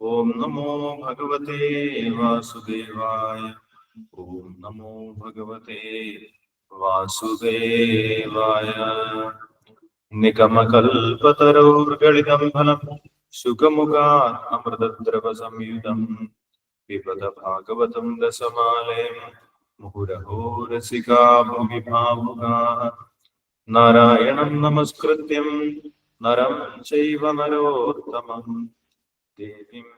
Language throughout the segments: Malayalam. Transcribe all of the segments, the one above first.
ഓം നമോ ഭഗവതേ വാസുദേവായ ഓം നമോ ഭഗവതേ വാസുദേവായ നിഗമകൽപതരോർഗളിതം ഫലം സുഖമുഖാത് അമൃതദ്രവ സംയുതം വിപദ ഭാഗവതം ദശമാലയം മുഹുരഹോരസികാ ഭുവി നമസ്കൃത്യം നരം ചൈവ നരോത്തമം ദേവീം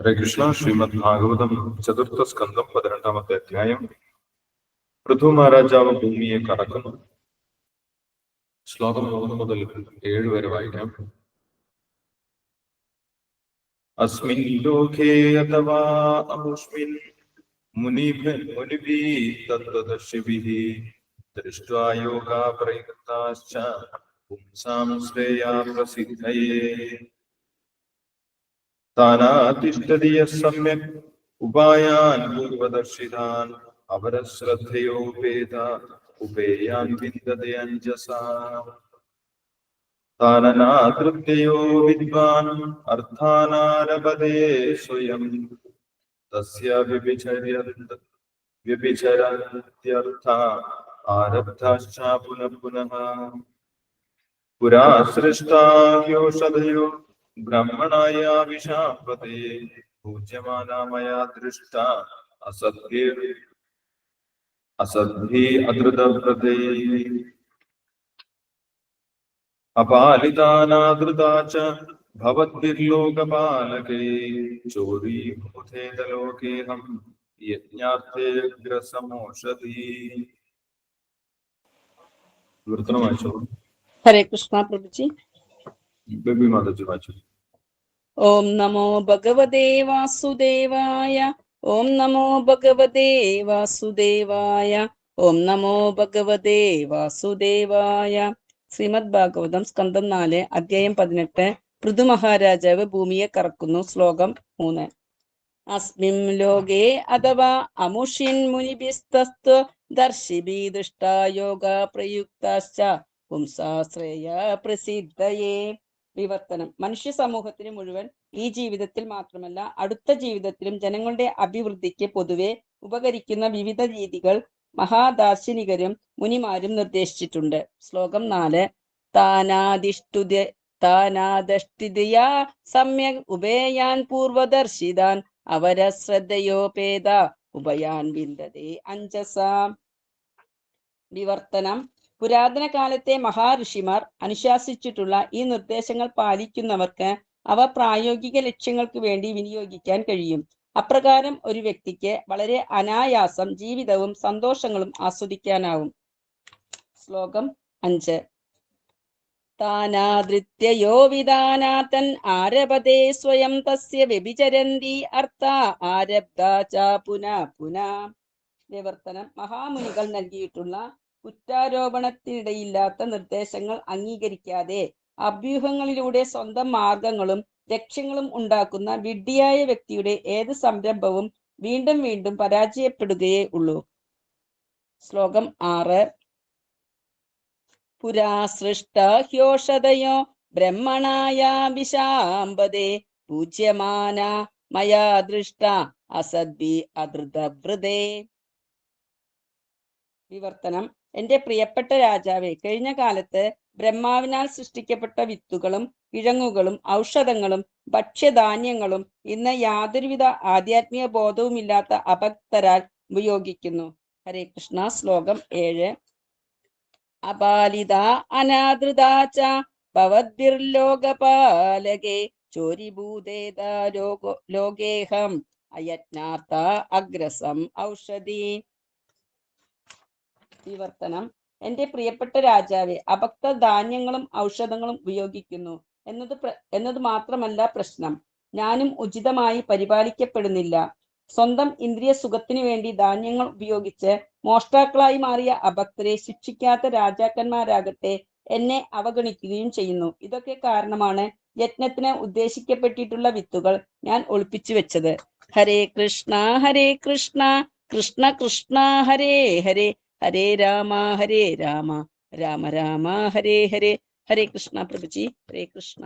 ഹരേ കൃഷ്ണ ശ്രീമദ് ഭാഗവതം ചതുർത്ഥ സ്കന്ധം പതിനെട്ടാമത്തെ അധ്യായം പൃഥു മഹാരാജാവ് ഭൂമിയെ കറക്കുന്നു ശ്ലോകം മൂന്ന് മുതൽ ഏഴ് വരെ വായിക്കാം അസ്മിൻ ലോകേ അഥവാ അമുഷ്മിൻ മുനിഭി മുനിഭി തത്വദർശിഭിः ദൃഷ്ട്വാ യോഗാ പ്രയുക്താശ്ച പുംസാം ശ്രേയാ പ്രസിദ്ധയേ താനാതിഷ്ഠതി യഃ സമ്യക് ഉപായാൻ പൂർവദർശിതാൻ അവരശ്രദ്ധയോപേത ഉപേയാൻ വിന്ദതി അഞ്ജസാ താനനാതൃത്യയോ വിദ്വാൻ അർത്ഥാനാരഭതേ സ്വയം തസ്യ വ്യഭിചര്യ വ്യഭിചരന്ത്യർത്ഥ ആരബ്ധാശ്ച പുനഃ പുനഃ പുരാ സൃഷ്ടാഹ്യോഷധയോ ബ്രഹ്മണായ വിഷാപതേ പൂജ്യമാനാ മയാ ദൃഷ്ട അസദ്ഭി അസദ്ഭി അധൃതവ്രതേ അപാലിതാനാദൃതാ ച ഭവദ്ഭിർലോകപാലകേ ചോരീഭൂതേതലോകേഹം യജ്ഞാർത്ഥേഗ്രസമോഷതി വിവർത്തനം വായിച്ചോ ഹരേ കൃഷ്ണ പ്രഭുജി ഓം നമോ ഭഗവതേ വാസുദേവായ ഓം നമോ ഭഗവതേ വാസുദേവായ ഓം നമോ ഭഗവതേ വാസുദേവായ. ശ്രീമദ് ഭാഗവതം സ്കന്ധം നാല് അധ്യായം പതിനെട്ട് പൃഥു മഹാരാജാവ് ഭൂമിയെ കറക്കുന്നു ശ്ലോകം മൂന്ന്. അസ്മിം ലോകേ അഥവാ അമുഷിൻ മുനിഭിസ്തസ്തു ദർശിബി ദൃഷ്ടായോഗ പ്രയുക്താശ്ച പുംസാശ്രയ പ്രസിദ്ധയേ. വിവർത്തനം. മനുഷ്യ സമൂഹത്തിന് മുഴുവൻ ഈ ജീവിതത്തിൽ മാത്രമല്ല അടുത്ത ജീവിതത്തിലും ജനങ്ങളുടെ അഭിവൃദ്ധിക്ക് പൊതുവെ ഉപകരിക്കുന്ന വിവിധ രീതികൾ മഹാദാർശനികരും മുനിമാരും നിർദ്ദേശിച്ചിട്ടുണ്ട്. ശ്ലോകം നാല്. താനാധിഷ്ഠുത താനാദഷ്ടിതയാ സമ്യക് ഉപേയാൻ പൂർവദർശിതാൻ അവരശ്രദ്ധയോപേത ഉപയാൻ വിന്ദതേ അഞ്ചസാം. വിവർത്തനം. പുരാതന കാലത്തെ മഹാഋഷിമാർ അനുശാസിച്ചിട്ടുള്ള ഈ നിർദ്ദേശങ്ങൾ പാലിക്കുന്നവർക്ക് അവ പ്രായോഗിക ലക്ഷ്യങ്ങൾക്ക് വേണ്ടി വിനിയോഗിക്കാൻ കഴിയും. അപ്രകാരം ഒരു വ്യക്തിക്ക് വളരെ അനായാസം ജീവിതവും സന്തോഷങ്ങളും ആസ്വദിക്കാനാവും. ശ്ലോകം അഞ്ച്. താനാദൃത്യയോ വിധാനാഥൻ ആരഭതേ സ്വയം തസ്യ വ്യഭിചരന്തി അർത്ഥ ആരബ്ധ ച പുന പുന. വിവർത്തനം മഹാമുനികൾ നൽകിയിട്ടുള്ള കുറ്റാരോപണത്തിനിടയില്ലാത്ത നിർദ്ദേശങ്ങൾ അംഗീകരിക്കാതെ അഭ്യൂഹങ്ങളിലൂടെ സ്വന്തം മാർഗങ്ങളും ലക്ഷ്യങ്ങളും ഉണ്ടാക്കുന്ന വിഡ്ഢിയായ വ്യക്തിയുടെ ഏത് സംരംഭവും വീണ്ടും വീണ്ടും പരാജയപ്പെടുകയേ ഉള്ളൂ. ശ്ലോകം ആറ്. പുരാ സൃഷ്ട ഹ്യോഷതയോ ബ്രഹ്മണായ വിശാമ്പതേ പൂജ്യമാന മയാ ദൃഷ്ട അസദ്ഭി വിവർത്തനം എന്റെ പ്രിയപ്പെട്ട രാജാവേ കഴിഞ്ഞ കാലത്ത് ബ്രഹ്മാവിനാൽ സൃഷ്ടിക്കപ്പെട്ട വിത്തുകളും കിഴങ്ങുകളും ഔഷധങ്ങളും ഭക്ഷ്യധാന്യങ്ങളും ഇന്ന് യാതൊരുവിധ ആധ്യാത്മിക ബോധവുമില്ലാത്ത അഭക്തരാൽ ഉപയോഗിക്കുന്നു. ഹരേ കൃഷ്ണ. ശ്ലോകം ഏഴ്. അപാലിത അനാദൃത ച ഭവദ്ഭിർലോകപാലകേ ലോകേഹം അയജ്ഞാർത്ഥ അഗ്രസം ഔഷധി വിവർത്തനം. എന്റെ പ്രിയപ്പെട്ട രാജാവെ അഭക്ത ധാന്യങ്ങളും ഔഷധങ്ങളും ഉപയോഗിക്കുന്നു എന്നത് എന്നത് മാത്രമല്ല പ്രശ്നം. ഞാനും ഉചിതമായി പരിപാലിക്കപ്പെടുന്നില്ല. സ്വന്തം ഇന്ദ്രിയ സുഖത്തിനു വേണ്ടി ധാന്യങ്ങൾ ഉപയോഗിച്ച് മോഷ്ടാക്കളായി മാറിയ അഭക്തരെ ശിക്ഷിക്കാത്ത രാജാക്കന്മാരാകട്ടെ എന്നെ അവഗണിക്കുകയും ചെയ്യുന്നു. ഇതൊക്കെ കാരണമാണ് യജ്ഞത്തിന് ഉദ്ദേശിക്കപ്പെട്ടിട്ടുള്ള വിത്തുകൾ ഞാൻ ഒളിപ്പിച്ചു വെച്ചത്. Hare Krishna Hare Krishna Krishna Krishna Hare Hare Hare Rama Hare Rama Rama Rama Hare Hare Hare Krishna Prabhuji Hare Krishna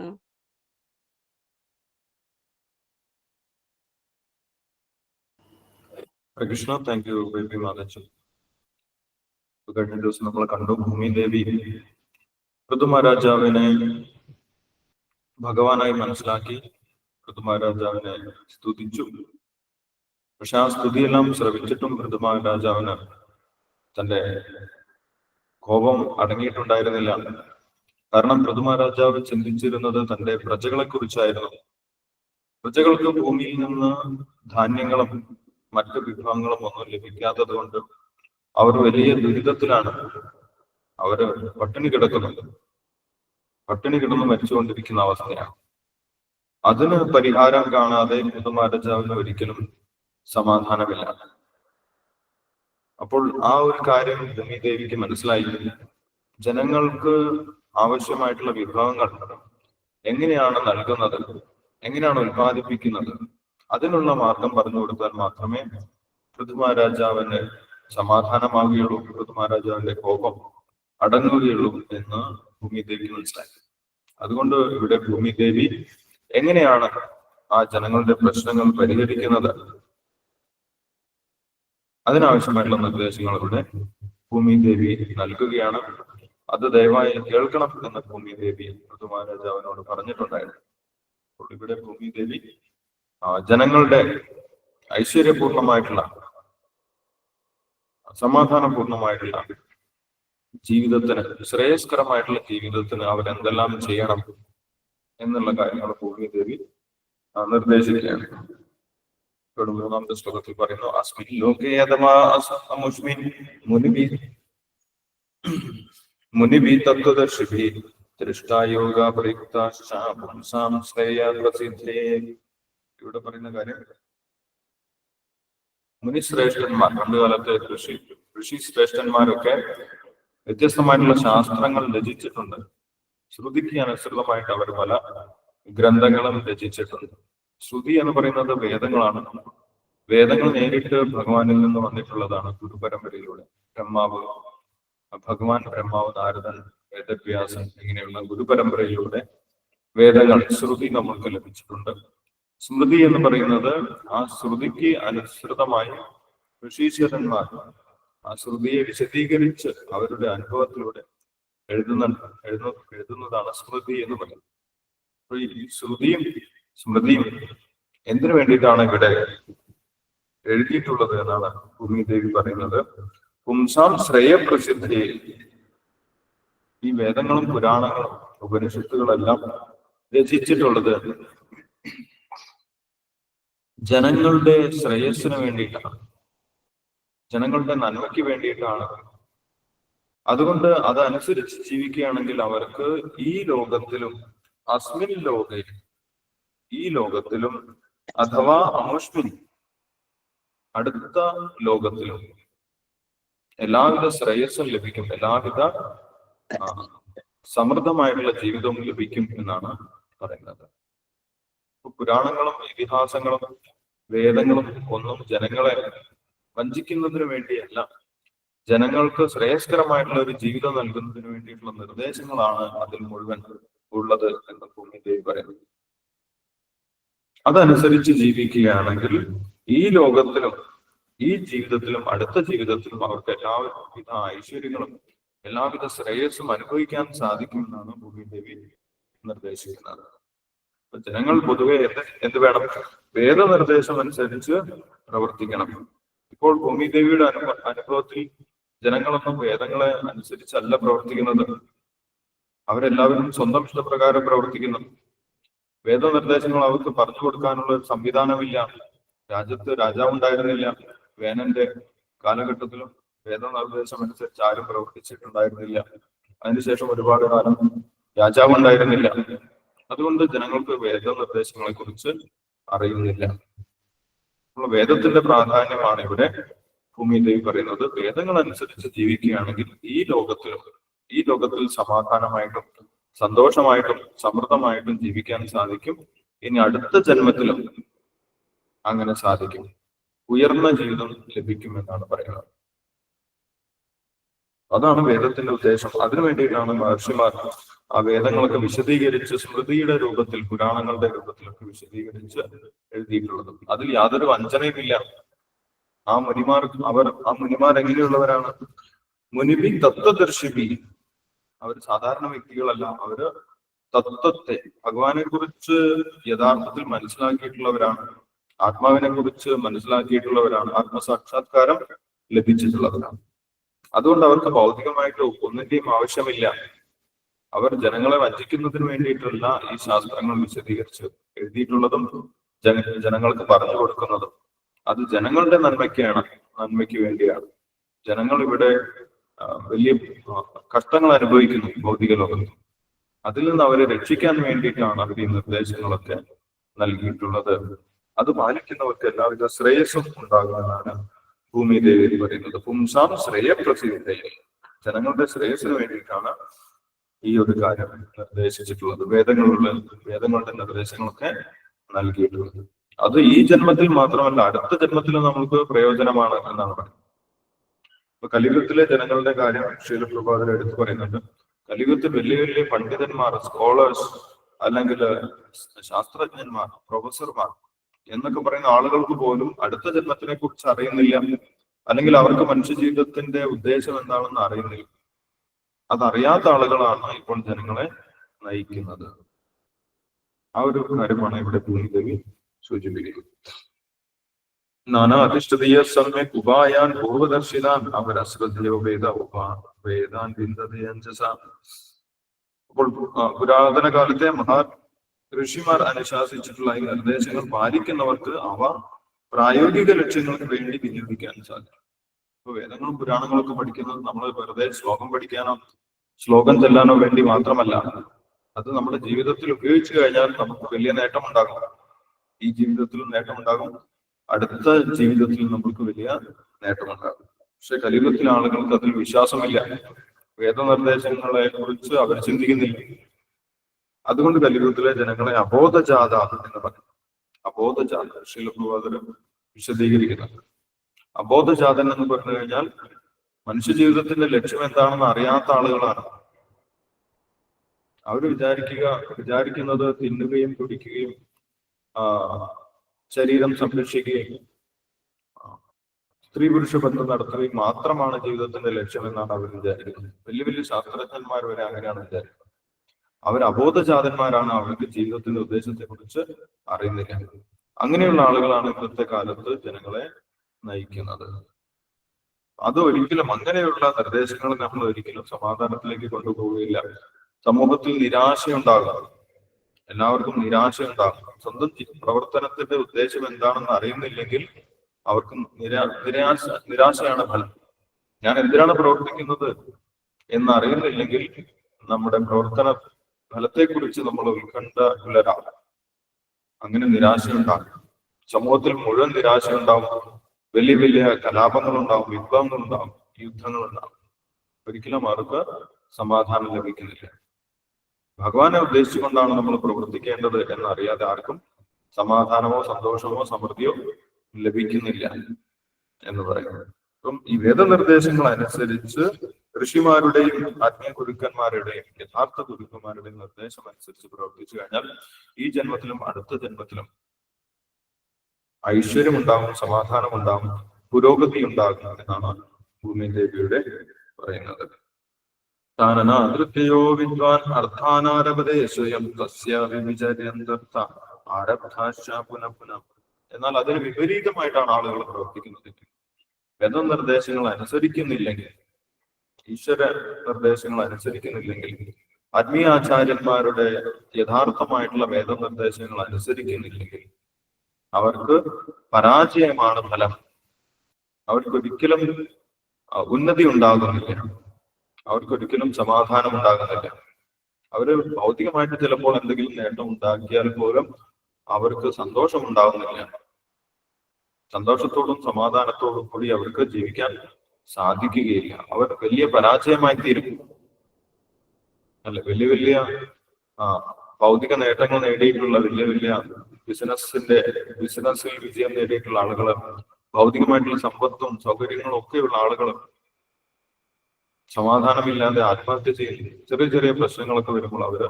Hare Krishna thank you baby Mataji കഴിഞ്ഞ ദിവസം നമ്മൾ കണ്ടു ഭൂമി ദേവി ഋതുമഹാരാജാവിനെ ഭഗവാനായി മനസ്സിലാക്കി ഋതുമഹാരാജാവിനെ സ്തുതിച്ചു പക്ഷെ ആ സ്തുതിയെല്ലാം ശ്രവിച്ചിട്ടും ഋതുമഹാരാജാവിന് തന്റെ കോപം അടങ്ങിയിട്ടുണ്ടായിരുന്നില്ല. കാരണം ഋതുമഹാരാജാവ് ചിന്തിച്ചിരുന്നത് തന്റെ പ്രജകളെ കുറിച്ചായിരുന്നു പ്രജകൾക്ക് ഭൂമിയിൽ നിന്ന് ധാന്യങ്ങളും മറ്റ് വിഭവങ്ങളും ഒന്നും ലഭിക്കാത്തത് കൊണ്ട് അവർ വലിയ ദുരിതത്തിലാണ് അവർ പട്ടിണി കിടക്കുന്നുണ്ട് പട്ടിണി കിടന്ന് മരിച്ചുകൊണ്ടിരിക്കുന്ന അവസ്ഥയാണ്. അതിന് പരിഹാരം കാണാതെ ഋതുമഹാരാജാവിന് ഒരിക്കലും സമാധാനമില്ല. അപ്പോൾ ആ ഒരു കാര്യം ഭൂമി ദേവിക്ക് മനസ്സിലായി ജനങ്ങൾക്ക് ആവശ്യമായിട്ടുള്ള വിഭവങ്ങൾ എങ്ങനെയാണ് നൽകുന്നത്? എങ്ങനെയാണ് ഉത്പാദിപ്പിക്കുന്നത് അതിനുള്ള മാർഗം പറഞ്ഞു കൊടുത്താൽ മാത്രമേ പൃഥ്വരാജാവിന് സമാധാനമാകുകയുള്ളൂ പൃഥ്വരാജാവിന്റെ കോപം അടങ്ങുകയുള്ളൂ എന്ന് ഭൂമി ദേവിക്ക് മനസ്സിലായി അതുകൊണ്ട് ഇവിടെ ഭൂമി ദേവി എങ്ങനെയാണ് ആ ജനങ്ങളുടെ പ്രശ്നങ്ങൾ പരിഹരിക്കുന്നത്? അതിനാവശ്യമായിട്ടുള്ള നിർദ്ദേശങ്ങൾ ഇവിടെ ഭൂമി ദേവി നൽകുകയാണ്. അത് ദയവായി കേൾക്കണം എന്ന് ഭൂമി ദേവി ഋതുമഹാരാജാവിനോട് പറഞ്ഞിട്ടുണ്ടായിരുന്നു. ഇവിടെ ഭൂമി ദേവി ജനങ്ങളുടെ ഐശ്വര്യപൂർണമായിട്ടുള്ള സമാധാനപൂർണമായിട്ടുള്ള ജീവിതത്തിന് ശ്രേയസ്കരമായിട്ടുള്ള ജീവിതത്തിന് അവരെന്തെല്ലാം ചെയ്യണം എന്നുള്ള കാര്യങ്ങൾ ഭൂമി ദേവി നിർദ്ദേശിക്കുകയാണ്. മൂന്നാമത്തെ ശ്ലോകത്തിൽ പറയുന്നു. അസ്മിൻ ലോകേ അഥവാ അമുഷ്മിൻ മുനിബി മുനിബി തത്വദർശിഭി ദൃഷ്ടായോഗ പ്രസിദ്ധേ. ഇവിടെ പറയുന്ന കാര്യം മുനിശ്രേഷ്ഠന്മാർ പണ്ടുകാലത്തെ ഋഷി ഋഷി ശ്രേഷ്ഠന്മാരൊക്കെ വ്യത്യസ്തമായിട്ടുള്ള ശാസ്ത്രങ്ങൾ രചിച്ചിട്ടുണ്ട്. ശ്രുതിക്ക് അനുസൃതമായിട്ട് അവർ പല ഗ്രന്ഥങ്ങളും രചിച്ചിട്ടുണ്ട്. ശ്രുതി എന്ന് പറയുന്നത് വേദങ്ങളാണ്. വേദങ്ങൾ നേരിട്ട് ഭഗവാനിൽ നിന്ന് വന്നിട്ടുള്ളതാണ് ഗുരുപരമ്പരയിലൂടെ. ബ്രഹ്മാവ് ഭഗവാൻ ബ്രഹ്മാവ് നാരദൻ വേദവ്യാസൻ ഇങ്ങനെയുള്ള ഗുരുപരമ്പരയിലൂടെ വേദങ്ങൾ ശ്രുതി നമ്മൾക്ക് ലഭിച്ചിട്ടുണ്ട്. സ്മൃതി എന്ന് പറയുന്നത് ആ ശ്രുതിക്ക് അനുസൃതമായി ഋഷീശ്വരന്മാർ ആ ശ്രുതിയെ വിശദീകരിച്ച് അവരുടെ അനുഭവത്തിലൂടെ എഴുതുന്ന എഴുതുന്ന എഴുതുന്നതാണ് സ്മൃതി എന്ന് പറയുന്നത്. ശ്രുതിയും സ്മൃതിയും എന്തിനു വേണ്ടിയിട്ടാണ് ഇവിടെ എഴുതിയിട്ടുള്ളത് എന്നാണ് ഭൂമി ദേവി പറയുന്നത്? പുംസാം ശ്രേയപ്രസിദ്ധി ഈ വേദങ്ങളും പുരാണങ്ങളും ഉപനിഷത്തുകളെല്ലാം രചിച്ചിട്ടുള്ളത് ജനങ്ങളുടെ ശ്രേയസ്സിന് വേണ്ടിയിട്ടാണ്. ജനങ്ങളുടെ നന്മയ്ക്ക് വേണ്ടിയിട്ടാണ്. അതുകൊണ്ട് അതനുസരിച്ച് ജീവിക്കുകയാണെങ്കിൽ അവർക്ക് ഈ ലോകത്തിലും അസ്മിൻ ലോകയിൽ ഈ ലോകത്തിലും അഥവാ അമുഷ്മിൻ അടുത്ത ലോകത്തിലും എല്ലാവിധ ശ്രേയസ്സും ലഭിക്കും എല്ലാവിധ സമൃദ്ധമായിട്ടുള്ള ജീവിതവും ലഭിക്കും എന്നാണ് പറയുന്നത്. പുരാണങ്ങളും ഇതിഹാസങ്ങളും വേദങ്ങളും ഒന്നും ജനങ്ങളെ വഞ്ചിക്കുന്നതിന് വേണ്ടിയല്ല. ജനങ്ങൾക്ക് ശ്രേയസ്കരമായിട്ടുള്ള ഒരു ജീവിതം നൽകുന്നതിന് വേണ്ടിയിട്ടുള്ള നിർദ്ദേശങ്ങളാണ് അതിൽ മുഴുവൻ ഉള്ളത് എന്ന് ഭൂമി ദേവി പറയുന്നു. അതനുസരിച്ച് ജീവിക്കുകയാണെങ്കിൽ ഈ ലോകത്തിലും ഈ ജീവിതത്തിലും അടുത്ത ജീവിതത്തിലും അവർക്ക് എല്ലാവിധ ഐശ്വര്യങ്ങളും എല്ലാവിധ ശ്രേയസ്സും അനുഭവിക്കാൻ സാധിക്കുമെന്നാണ് ഭൂമിദേവി നിർദ്ദേശിക്കുന്നത്. ജനങ്ങൾ പൊതുവെ എന്ത് എന്ത് വേണം? വേദനിർദ്ദേശം അനുസരിച്ച് പ്രവർത്തിക്കണം. ഇപ്പോൾ ഭൂമിദേവിയുടെ അനുഭവ അനുഭവത്തിൽ ജനങ്ങളൊന്നും വേദങ്ങളെ അനുസരിച്ചല്ല പ്രവർത്തിക്കുന്നത്. അവരെല്ലാവരും സ്വന്തം ഇഷ്ടപ്രകാരം പ്രവർത്തിക്കുന്നു. വേദനിർദ്ദേശങ്ങൾ അവർക്ക് പറഞ്ഞു കൊടുക്കാനുള്ള ഒരു സംവിധാനമില്ല. രാജ്യത്ത് രാജാവ് ഉണ്ടായിരുന്നില്ല. വേനന്റെ കാലഘട്ടത്തിലും വേദനിർദ്ദേശം അനുസരിച്ച് ആരും പ്രവർത്തിച്ചിട്ടുണ്ടായിരുന്നില്ല. അതിനുശേഷം ഒരുപാട് കാലം രാജാവ് ഉണ്ടായിരുന്നില്ല. അതുകൊണ്ട് ജനങ്ങൾക്ക് വേദനിർദ്ദേശങ്ങളെ കുറിച്ച് അറിയുന്നില്ല വേദത്തിന്റെ പ്രാധാന്യമാണ് ഇവിടെ ഭൂമി ദേവി പറയുന്നത്. വേദങ്ങൾ അനുസരിച്ച് ജീവിക്കുകയാണെങ്കിൽ ഈ ലോകത്തിലും ഈ ലോകത്തിൽ സമാധാനമായിട്ടും സന്തോഷമായിട്ടും സമൃദ്ധമായിട്ടും ജീവിക്കാൻ സാധിക്കും. ഇനി അടുത്ത ജന്മത്തിലും അങ്ങനെ സാധിക്കും. ഉയർന്ന ജീവിതം ലഭിക്കുമെന്നാണ് പറയുന്നത്. അതാണ് വേദത്തിന്റെ ഉദ്ദേശം. അതിനു വേണ്ടിയിട്ടാണ് മഹർഷിമാർ ആ വേദങ്ങളൊക്കെ വിശദീകരിച്ച് സ്മൃതിയുടെ രൂപത്തിൽ പുരാണങ്ങളുടെ രൂപത്തിലൊക്കെ വിശദീകരിച്ച് എഴുതിയിട്ടുള്ളത്. അതിൽ യാതൊരു വഞ്ചനയുമില്ല. ആ മുനിമാർ അവർ ആ മുനിമാർ എങ്ങനെയുള്ളവരാണ്? മുനിബി തത്വദർശിബി അവർ സാധാരണ വ്യക്തികളല്ല. അവർ തത്വത്തെ ഭഗവാനെ കുറിച്ച് യഥാർത്ഥത്തിൽ മനസ്സിലാക്കിയിട്ടുള്ളവരാണ്. ആത്മാവിനെ കുറിച്ച് മനസ്സിലാക്കിയിട്ടുള്ളവരാണ്. ആത്മസാക്ഷാത്കാരം ലഭിച്ചിട്ടുള്ളവരാണ്. അതുകൊണ്ട് അവർക്ക് ഭൗതികമായിട്ട് ഒന്നിന്റെയും ആവശ്യമില്ല. അവർ ജനങ്ങളെ വഞ്ചിക്കുന്നതിന് വേണ്ടിയിട്ടുള്ള ഈ ശാസ്ത്രങ്ങൾ വിശദീകരിച്ച് എഴുതിയിട്ടുള്ളതും ജന ജനങ്ങൾക്ക് പറഞ്ഞു കൊടുക്കുന്നതും. അത് ജനങ്ങളുടെ നന്മയ്ക്കാണ് നന്മയ്ക്ക് വേണ്ടിയാണ്. ജനങ്ങൾ ഇവിടെ വലിയ കഷ്ടങ്ങൾ അനുഭവിക്കുന്നു ഭൗതിക ലോകത്ത്. അതിൽ നിന്ന് അവരെ രക്ഷിക്കാൻ വേണ്ടിയിട്ടാണ് അവർ ഈ നിർദ്ദേശങ്ങളൊക്കെ നൽകിയിട്ടുള്ളത്. അത് പാലിക്കുന്നവർക്ക് എല്ലാവിധ ശ്രേയസ്സും ഉണ്ടാകുമെന്നാണ് ഭൂമി ദേവി പറയുന്നത്. പുംസാം ശ്രേയപ്രസിദ്ധയിൽ ജനങ്ങളുടെ ശ്രേയസ്സിന് വേണ്ടിയിട്ടാണ് ഈ ഒരു കാര്യം നിർദ്ദേശിച്ചിട്ടുള്ളത്. വേദങ്ങളുള്ള വേദങ്ങളുടെ നിർദ്ദേശങ്ങളൊക്കെ നൽകിയിട്ടുള്ളത്. അത് ഈ ജന്മത്തിൽ മാത്രമല്ല അടുത്ത ജന്മത്തിൽ നമുക്ക് പ്രയോജനമാണ് എന്നാണ് പറയുന്നത്. കലിയുഗത്തിലെ ജനങ്ങളുടെ കാര്യം ശീലപ്രഭാതർ എടുത്തു പറയുന്നുണ്ട്. കലിയുഗത്തിൽ വലിയ വലിയ പണ്ഡിതന്മാർ സ്കോളേഴ്സ് അല്ലെങ്കിൽ ശാസ്ത്രജ്ഞന്മാർ പ്രൊഫസർമാർ എന്നൊക്കെ പറയുന്ന ആളുകൾക്ക് പോലും അടുത്ത ജന്മത്തിനെ കുറിച്ച് അറിയുന്നില്ല. അല്ലെങ്കിൽ അവർക്ക് മനുഷ്യജീവിതത്തിന്റെ ഉദ്ദേശം എന്താണെന്ന് അറിയുന്നില്ല. അതറിയാത്ത ആളുകളാണ് ഇപ്പോൾ ജനങ്ങളെ നയിക്കുന്നത്. ആ ഒരു കാര്യമാണ് ഇവിടെ ഭൂമിദേവി സൂചിപ്പിക്കുന്നത്. നാനാധിഷ്ഠിതീയ സമ്യക് ഉപായാൻ പൂർവദർശിതാൻ വേദ വേദാൻ അപ്പോൾ പുരാതന കാലത്തെ മഹാ ഋഷിമാർ അനുശാസിച്ചിട്ടുള്ള ഈ നിർദ്ദേശങ്ങൾ പാലിക്കുന്നവർക്ക് അവ പ്രായോഗിക ലക്ഷ്യങ്ങൾക്ക് വേണ്ടി വിനിയോഗിക്കാൻ സാധിക്കും. ഇപ്പൊ വേദങ്ങളും പുരാണങ്ങളും ഒക്കെ പഠിക്കുന്നത് നമ്മൾ വെറുതെ ശ്ലോകം പഠിക്കാനോ ശ്ലോകം ചെല്ലാനോ വേണ്ടി മാത്രമല്ല. അത് നമ്മുടെ ജീവിതത്തിൽ ഉപയോഗിച്ചു കഴിഞ്ഞാൽ നമുക്ക് വലിയ നേട്ടമുണ്ടാകും. ഈ ജീവിതത്തിലും നേട്ടമുണ്ടാകും. അടുത്ത ജീവിതത്തിൽ നമുക്ക് വലിയ നേട്ടമുണ്ടാകും പക്ഷെ കലിയുഗത്തിലെ ആളുകൾക്ക് അതിൽ വിശ്വാസമില്ല. വേദനിർദ്ദേശങ്ങളെ കുറിച്ച് അവർ ചിന്തിക്കുന്നില്ല. അതുകൊണ്ട് കലിയുഗത്തിലെ ജനങ്ങളെ അബോധജാത എന്ന് പറയും. അബോധജാത ശീലപ്രവാദർ വിശദീകരിക്കുന്നത് അബോധജാതൻ എന്ന് പറഞ്ഞു കഴിഞ്ഞാൽ മനുഷ്യ ജീവിതത്തിന്റെ ലക്ഷ്യം എന്താണെന്ന് അറിയാത്ത ആളുകളാണ്. അവർ വിചാരിക്കുക വിചാരിക്കുന്നത് തിന്നുകയും കുടിക്കുകയും ശരീരം സംരക്ഷിക്കുകയും സ്ത്രീ പുരുഷ ബന്ധം നടത്തുകയും മാത്രമാണ് ജീവിതത്തിന്റെ ലക്ഷ്യമെന്നാണ് അവർ വിചാരിക്കുന്നത്. വലിയ വലിയ ശാസ്ത്രജ്ഞന്മാർ വരെ അങ്ങനെയാണ് വിചാരിക്കുന്നത്. അവർ അബോധജാതന്മാരാണ് അവർക്ക് ജീവിതത്തിന്റെ ഉദ്ദേശത്തെ കുറിച്ച് അറിയുന്നില്ല അങ്ങനെയുള്ള ആളുകളാണ് ഇന്നത്തെ കാലത്ത് ജനങ്ങളെ നയിക്കുന്നത്. അത് ഒരിക്കലും അങ്ങനെയുള്ള നിർദ്ദേശങ്ങൾ നമ്മൾ ഒരിക്കലും സമാധാനത്തിലേക്ക് കൊണ്ടുപോവുകയില്ല. സമൂഹത്തിൽ നിരാശയുണ്ടാകും. എല്ലാവർക്കും നിരാശ ഉണ്ടാകും സ്വന്തം പ്രവർത്തനത്തിന്റെ ഉദ്ദേശം എന്താണെന്ന് അറിയുന്നില്ലെങ്കിൽ അവർക്ക് നിരാ നിരാശ നിരാശയാണ് ഫലം. ഞാൻ എന്തിനാണ് പ്രവർത്തിക്കുന്നത് എന്ന് അറിയുന്നില്ലെങ്കിൽ നമ്മുടെ പ്രവർത്തന ഫലത്തെക്കുറിച്ച് നമ്മൾ ഉത്കണ്ഠ അങ്ങനെ അങ്ങനെ നിരാശയുണ്ടാകും സമൂഹത്തിൽ മുഴുവൻ നിരാശ ഉണ്ടാവും. വലിയ വലിയ കലാപങ്ങളുണ്ടാവും വിപ്ലവങ്ങളുണ്ടാവും യുദ്ധങ്ങളുണ്ടാവും. ഒരിക്കലും അവർക്ക് സമാധാനം ലഭിക്കുന്നില്ല. ഭഗവാനെ ഉദ്ദേശിച്ചുകൊണ്ടാണ് നമ്മൾ പ്രവർത്തിക്കേണ്ടത് എന്നറിയാതെ ആർക്കും സമാധാനമോ സന്തോഷമോ സമൃദ്ധിയോ ലഭിക്കുന്നില്ല എന്ന് പറയുന്നത്. അപ്പം ഈ വേദനിർദ്ദേശങ്ങൾ അനുസരിച്ച് ഋഷിമാരുടെയും ആത്മീയ ഗുരുക്കന്മാരുടെയും യഥാർത്ഥ ഗുരുക്കന്മാരുടെയും നിർദ്ദേശം അനുസരിച്ച് പ്രവർത്തിച്ചു കഴിഞ്ഞാൽ ഈ ജന്മത്തിലും അടുത്ത ജന്മത്തിലും ഐശ്വര്യം ഉണ്ടാവും സമാധാനം ഉണ്ടാവും പുരോഗതി ഉണ്ടാകും എന്നാണ് ഭൂമി ദേവിയുടെ പറയുന്നത്. താനനാതൃത്യോ വിദ്വാൻ അർത്ഥാനാരഭതേ സ്വയം തസ്യാഭിചര്യന്തർത്ഥ ആരബ്ധാശ പുനഃ പുനഃ എന്നാൽ അതിന് വിപരീതമായിട്ടാണ് ആളുകൾ പ്രവർത്തിക്കുന്നത്. വേദനിർദ്ദേശങ്ങൾ അനുസരിക്കുന്നില്ലെങ്കിൽ ഈശ്വര നിർദ്ദേശങ്ങൾ അനുസരിക്കുന്നില്ലെങ്കിൽ ആത്മീയാചാര്യന്മാരുടെ യഥാർത്ഥമായിട്ടുള്ള വേദ നിർദ്ദേശങ്ങൾ അനുസരിക്കുന്നില്ലെങ്കിൽ അവർക്ക് പരാജയമാണ് ഫലം. അവർക്ക് ഒരിക്കലും ഉന്നതി ഉണ്ടാകുന്നില്ല. അവർക്കൊരിക്കലും സമാധാനം ഉണ്ടാകുന്നില്ല അവർ ഭൗതികമായിട്ട് ചിലപ്പോൾ എന്തെങ്കിലും നേട്ടം ഉണ്ടാക്കിയാൽ പോലും അവർക്ക് സന്തോഷം ഉണ്ടാകുന്നില്ല സന്തോഷത്തോടും സമാധാനത്തോടും കൂടി അവർക്ക് ജീവിക്കാൻ സാധിക്കുകയില്ല. അവർ വലിയ പരാജയമായി തീരും. അല്ല വലിയ വലിയ ആ ഭൗതിക നേട്ടങ്ങൾ നേടിയിട്ടുള്ള വലിയ വലിയ ബിസിനസിന്റെ ബിസിനസ്സിൽ വിജയം നേടിയിട്ടുള്ള ആളുകൾ ഭൗതികമായിട്ടുള്ള സമ്പത്തും സൗകര്യങ്ങളും ഒക്കെയുള്ള ആളുകൾ സമാധാനമില്ലാതെ ആത്മഹത്യ ചെയ്യുന്നു ചെറിയ ചെറിയ പ്രശ്നങ്ങളൊക്കെ വരുമ്പോൾ അവർ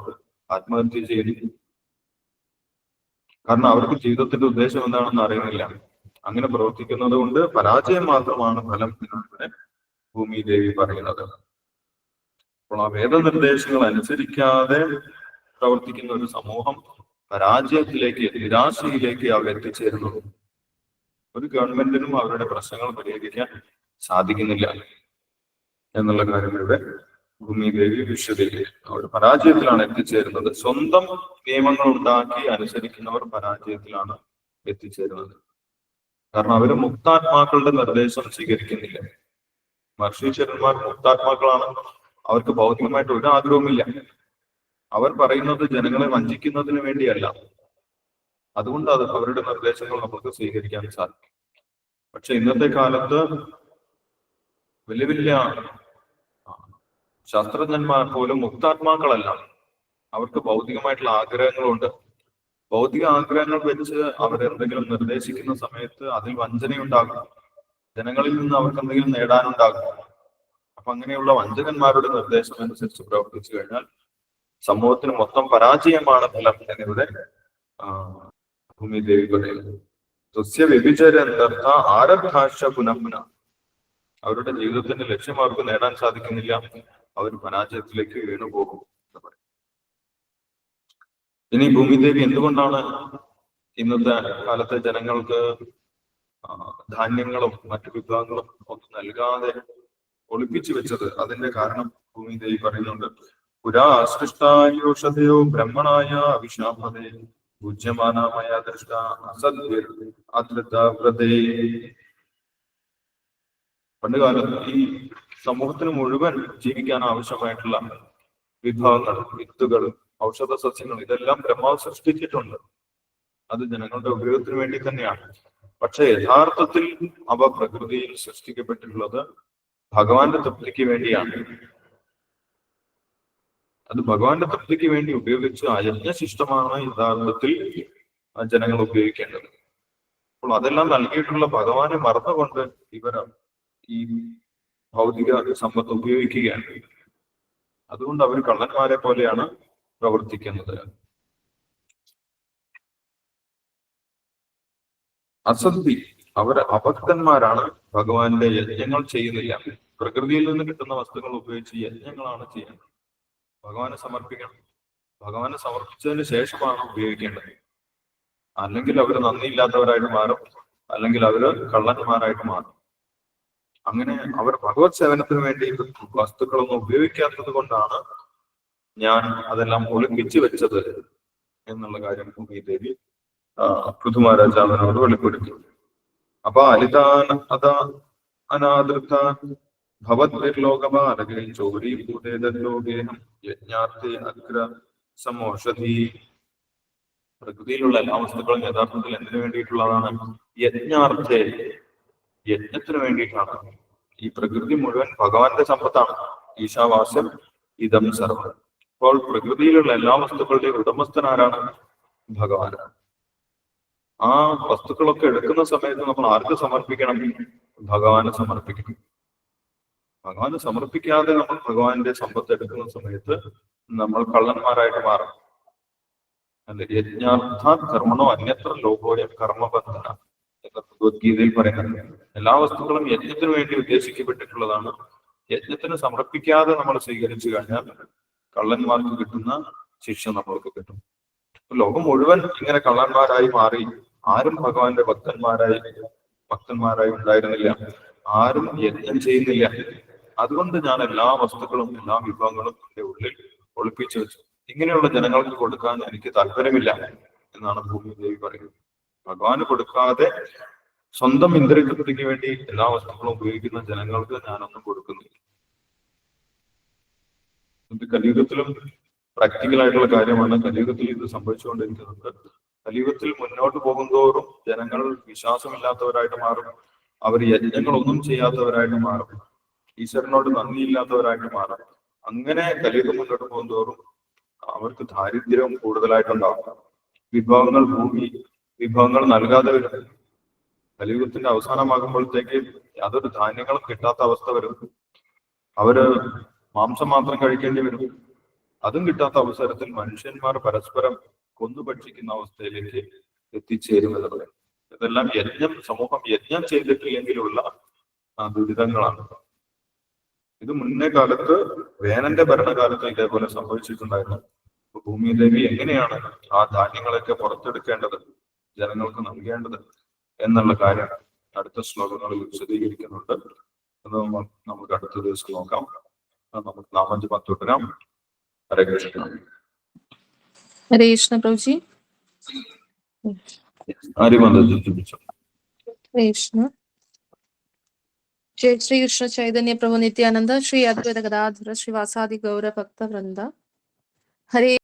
ആത്മഹത്യ ചെയ്യുന്നു കാരണം അവർക്ക് ജീവിതത്തിന്റെ ഉദ്ദേശം എന്താണെന്ന് അറിയുന്നില്ല അങ്ങനെ പ്രവർത്തിക്കുന്നത് കൊണ്ട് പരാജയം മാത്രമാണ് ഫലം എന്നാണ് ഭൂമി ദേവി പറയുന്നത്. അപ്പോൾ ആ വേദനിർദ്ദേശങ്ങൾ അനുസരിക്കാതെ പ്രവർത്തിക്കുന്ന ഒരു സമൂഹം പരാജയത്തിലേക്ക് നിരാശയിലേക്ക് അവർ എത്തിച്ചേരുന്നു. ഒരു ഗവൺമെന്റിനും അവരുടെ പ്രശ്നങ്ങൾ പരിഹരിക്കാൻ സാധിക്കുന്നില്ല. എന്നുള്ള കാര്യം ഇവിടെ ഭൂമി ദേവി വിശ്വതയിലേക്ക് അവർ പരാജയത്തിലാണ് എത്തിച്ചേരുന്നത്. സ്വന്തം നിയമങ്ങൾ ഉണ്ടാക്കി അനുസരിക്കുന്നവർ പരാജയത്തിലാണ് എത്തിച്ചേരുന്നത്. കാരണം അവർ മുക്താത്മാക്കളുടെ നിർദ്ദേശം സ്വീകരിക്കുന്നില്ല. മർഷീശ്വരന്മാർ മുക്താത്മാക്കളാണ്. അവർക്ക് ഭൗതികമായിട്ട് ഒരു ആഗ്രഹവുമില്ല. അവർ പറയുന്നത് ജനങ്ങളെ വഞ്ചിക്കുന്നതിന് വേണ്ടിയല്ല. അതുകൊണ്ട് അത് അവരുടെ നിർദ്ദേശങ്ങൾ നമുക്ക് സ്വീകരിക്കാൻ സാധിക്കും. പക്ഷെ ഇന്നത്തെ കാലത്ത് വലിയ വലിയ ശാസ്ത്രജ്ഞന്മാർ പോലും മുക്താത്മാക്കളല്ല. അവർക്ക് ഭൗതികമായിട്ടുള്ള ആഗ്രഹങ്ങളുണ്ട്. ഭൗതിക ആഗ്രഹങ്ങൾ വെച്ച് അവരെന്തെങ്കിലും നിർദ്ദേശിക്കുന്ന സമയത്ത് അതിൽ വഞ്ചനയുണ്ടാകും. ജനങ്ങളിൽ നിന്ന് അവർക്ക് എന്തെങ്കിലും നേടാനുണ്ടാകും. അപ്പൊ അങ്ങനെയുള്ള വഞ്ചകന്മാരുടെ നിർദ്ദേശം അനുസരിച്ച് പ്രവർത്തിച്ചു കഴിഞ്ഞാൽ സമൂഹത്തിന് മൊത്തം പരാജയമാണ് ഫലം എന്നിവിടെ ഭൂമി ദേവി പറയുന്നത്. തുസ്യ ആരഭാഷ പുനഃ പുനഃ അവരുടെ ജീവിതത്തിന്റെ ലക്ഷ്യം അവർക്ക് നേടാൻ സാധിക്കുന്നില്ല. അവർ പരാജയത്തിലേക്ക് വീണു പോകും എന്ന് പറയും. ഇനി ഭൂമിദേവി എന്തുകൊണ്ടാണ് ഇന്നത്തെ കാലത്തെ ജനങ്ങൾക്ക് ധാന്യങ്ങളും മറ്റു വിഭവങ്ങളും ഒന്നും നൽകാതെ ഒളിപ്പിച്ചു വെച്ചത്? അതിന്റെ കാരണം ഭൂമിദേവി പറയുന്നുണ്ട്. പുരാ സൃഷ്ടായോഷധയോ ബ്രഹ്മണായ അവിശാപതേ പൂജ്യമാനാമയ ദൃഷ്ട അസദ്വിർ അധൃതവ്രതേ പണ്ട് കാലത്ത് ഈ സമൂഹത്തിന് മുഴുവൻ ജീവിക്കാൻ ആവശ്യമായിട്ടുള്ള വിഭവങ്ങൾ വിത്തുകൾ ഔഷധ സസ്യങ്ങൾ ഇതെല്ലാം ബ്രഹ്മാവ് സൃഷ്ടിച്ചിട്ടുണ്ട്. അത് ജനങ്ങളുടെ ഉപയോഗത്തിന് വേണ്ടി തന്നെയാണ്. പക്ഷെ യഥാർത്ഥത്തിൽ അവ പ്രകൃതിയിൽ സൃഷ്ടിക്കപ്പെട്ടിട്ടുള്ളത് ഭഗവാന്റെ തൃപ്തിക്ക് വേണ്ടിയാണ്. അത് ഭഗവാന്റെ തൃപ്തിക്ക് വേണ്ടി ഉപയോഗിച്ച് അയജ്ഞശിഷ്ടമാണ് യഥാർത്ഥത്തിൽ ജനങ്ങൾ ഉപയോഗിക്കേണ്ടത്. അപ്പോൾ അതെല്ലാം നൽകിയിട്ടുള്ള ഭഗവാനെ മറന്നുകൊണ്ട് ഇവർ ഈ ഭൗതിക സമ്പത്ത് ഉപയോഗിക്കുകയാണ്. അതുകൊണ്ട് അവർ കള്ളന്മാരെ പോലെയാണ് പ്രവർത്തിക്കുന്നത്. അസന്ധി അവർ അഭക്തന്മാരാണ് ഭഗവാന്റെ യജ്ഞങ്ങൾ ചെയ്യുന്നില്ല. പ്രകൃതിയിൽ നിന്ന് കിട്ടുന്ന വസ്തുക്കൾ ഉപയോഗിച്ച് യജ്ഞങ്ങളാണ് ചെയ്യേണ്ടത് ഭഗവാനെ സമർപ്പിക്കണം. ഭഗവാനെ സമർപ്പിച്ചതിന് ശേഷമാണ് ഉപയോഗിക്കേണ്ടത്. അല്ലെങ്കിൽ അവർ നന്ദിയില്ലാത്തവരായിട്ട് മാറും. അല്ലെങ്കിൽ അവർ കള്ളന്മാരായിട്ട് മാറും. അങ്ങനെ അവർ ഭഗവത് സേവനത്തിന് വേണ്ടി വസ്തുക്കളൊന്നും ഉപയോഗിക്കാത്തത് കൊണ്ടാണ് ഞാൻ അതെല്ലാം ഒളിപ്പിച്ചു വെച്ചത് എന്നുള്ള കാര്യം ഭൂമിദേവി പൃഥുമഹാരാജാവിനോട് വെളിപ്പെടുത്തി. അപ്പൊ അലിതാൻ അത അനാദൃത ഭവദ്ലോകമാരകൈ ചോരി ഭൂതേതല്ലോകേഹം യജ്ഞാർത്ഥി അഗ്ര സമോഷധി. പ്രകൃതിയിലുള്ള എല്ലാ വസ്തുക്കളും യഥാർത്ഥത്തിൽ എന്തിനു വേണ്ടിയിട്ടുള്ളതാണ്? യജ്ഞാർത്ഥേ യജ്ഞത്തിന് വേണ്ടിയിട്ടാണ്. ഈ പ്രകൃതി മുഴുവൻ ഭഗവാന്റെ സമ്പത്താണ്. ഈശാവാസ്യം ഇതം സർവം. അപ്പോൾ പ്രകൃതിയിലുള്ള എല്ലാ വസ്തുക്കളുടെയും ഉടമസ്ഥൻ ആരാണ്? ആ വസ്തുക്കളൊക്കെ എടുക്കുന്ന സമയത്ത് നമ്മൾ ആർക്ക് സമർപ്പിക്കണം? ഭഗവാന് സമർപ്പിക്കണം. ഭഗവാന് സമർപ്പിക്കാതെ നമ്മൾ ഭഗവാന്റെ സമ്പത്ത് എടുക്കുന്ന സമയത്ത് നമ്മൾ കള്ളന്മാരായിട്ട് മാറും. അല്ലെ? യജ്ഞാർത്ഥ കർമ്മണോ അന്യത്ര ലോകോയം കർമ്മബന്ധന ഭഗവത്ഗീതയിൽ പറയുന്നത് എല്ലാ വസ്തുക്കളും യജ്ഞത്തിന് വേണ്ടി ഉദ്ദേശിക്കപ്പെട്ടിട്ടുള്ളതാണ്. യജ്ഞത്തിന് സമർപ്പിക്കാതെ നമ്മൾ സ്വീകരിച്ചു കഴിഞ്ഞാൽ കള്ളന്മാർക്ക് കിട്ടുന്ന ശിക്ഷ നമ്മൾക്ക് കിട്ടും. ലോകം മുഴുവൻ ഇങ്ങനെ കള്ളന്മാരായി മാറി. ആരും ഭഗവാന്റെ ഭക്തന്മാരായി ഭക്തന്മാരായി ഉണ്ടായിരുന്നില്ല. ആരും യജ്ഞം ചെയ്യുന്നില്ല. അതുകൊണ്ട് ഞാൻ എല്ലാ വസ്തുക്കളും എല്ലാ വിഭവങ്ങളും എന്റെ ഉള്ളിൽ ഒളിപ്പിച്ചു വെച്ചു. ഇങ്ങനെയുള്ള ജനങ്ങൾക്ക് കൊടുക്കാൻ എനിക്ക് താല്പര്യമില്ല എന്നാണ് ഭൂമിദേവി പറയുന്നത്. ഭഗവാന് കൊടുക്കാതെ സ്വന്തം ഇന്ദ്രിയതൃപ്തിക്ക് വേണ്ടി എല്ലാ വസ്തുക്കളും ഉപയോഗിക്കുന്ന ജനങ്ങൾക്ക് ഞാനൊന്നും കൊടുക്കുന്നില്ല. ഇത് കലിയുഗത്തിലും പ്രാക്ടിക്കൽ ആയിട്ടുള്ള കാര്യമാണ്. കലിയുഗത്തിൽ ഇത് സംഭവിച്ചുകൊണ്ടിരിക്കുന്നത്. കലിയുഗത്തിൽ മുന്നോട്ട് പോകുന്തോറും ജനങ്ങൾ വിശ്വാസമില്ലാത്തവരായിട്ട് മാറും. അവർ യജ്ഞങ്ങളൊന്നും ചെയ്യാത്തവരായിട്ട് മാറും. ഈശ്വരനോട് നന്ദിയില്ലാത്തവരായിട്ട് മാറും. അങ്ങനെ കലിയുഗം മുന്നോട്ട് പോകുന്തോറും അവർക്ക് ദാരിദ്ര്യം കൂടുതലായിട്ടുണ്ടാവും വിഭവങ്ങൾ ഭൂമി വിഭവങ്ങൾ നൽകാതെ വരും കലിയുഗത്തിന്റെ അവസാനമാകുമ്പോഴത്തേക്ക് യാതൊരു ധാന്യങ്ങളും കിട്ടാത്ത അവസ്ഥ വരും. അവർ മാംസം മാത്രം കഴിക്കേണ്ടി വരും. അതും കിട്ടാത്ത അവസരത്തിൽ മനുഷ്യന്മാർ പരസ്പരം കൊന്നുഭക്ഷിക്കുന്ന അവസ്ഥയിലേക്ക് എത്തിച്ചേരും എന്നുള്ളത് ഇതെല്ലാം യജ്ഞം സമൂഹം യജ്ഞം ചെയ്തിട്ടില്ലെങ്കിലുള്ള ദുരിതങ്ങളാണ്. ഇത് മുന്നേ കാലത്ത് വേനന്റെ ഭരണകാലത്ത് ഇതേപോലെ സംഭവിച്ചിട്ടുണ്ടായിരുന്നു. ഭൂമിദേവി എങ്ങനെയാണ് ആ ധാന്യങ്ങളൊക്കെ പുറത്തെടുക്കേണ്ടത്? ജനങ്ങൾക്ക് നൽകേണ്ടത് എന്നുള്ള കാര്യം അടുത്ത ശ്ലോകങ്ങളിൽ വിശദീകരിക്കുന്നുണ്ട് അത് നമ്മ- നമുക്ക് അടുത്ത ദിവസം നോക്കാം അത് നമുക്ക് നാമഞ്ച് പത്തുടരാം ഹരേ കൃഷ്ണ हरे कृष्ण प्रभु जी ആരും അത് ചിന്തിച്ചു हरे कृष्ण जय श्री कृष्ण चैतन्य प्रभु नित्यानंद श्री अद्वैत गदाधर श्रीवासादि गौर भक्त वृंदा हरे